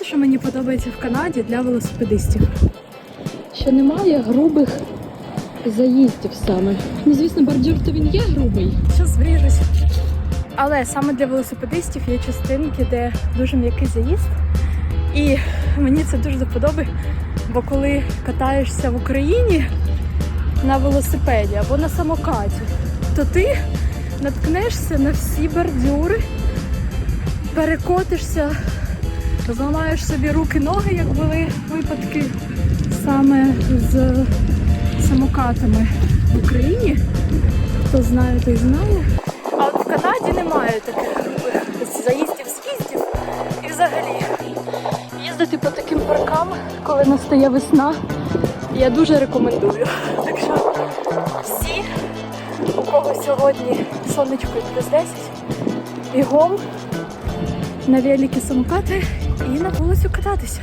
Знаєте, що мені подобається в Канаді для велосипедистів? Що немає грубих заїздів саме. Ну, звісно, бордюр то він є грубий. Зараз вріжусь. Але саме для велосипедистів є частинки, де дуже м'який заїзд. І мені це дуже до бо коли катаєшся в Україні на велосипеді або на самокаті, то ти наткнешся на всі бордюри, перекотишся, зламаєш собі руки, ноги, як були випадки саме з самокатами в Україні. Хто знає, той знає. А от в Канаді немає таких грубих заїздів, з'їздів. І взагалі їздити по таким паркам, коли настає весна, я дуже рекомендую. Так що всі, у кого сьогодні сонечко плюс 10, бігом на великі самокати і на вулицю кататися.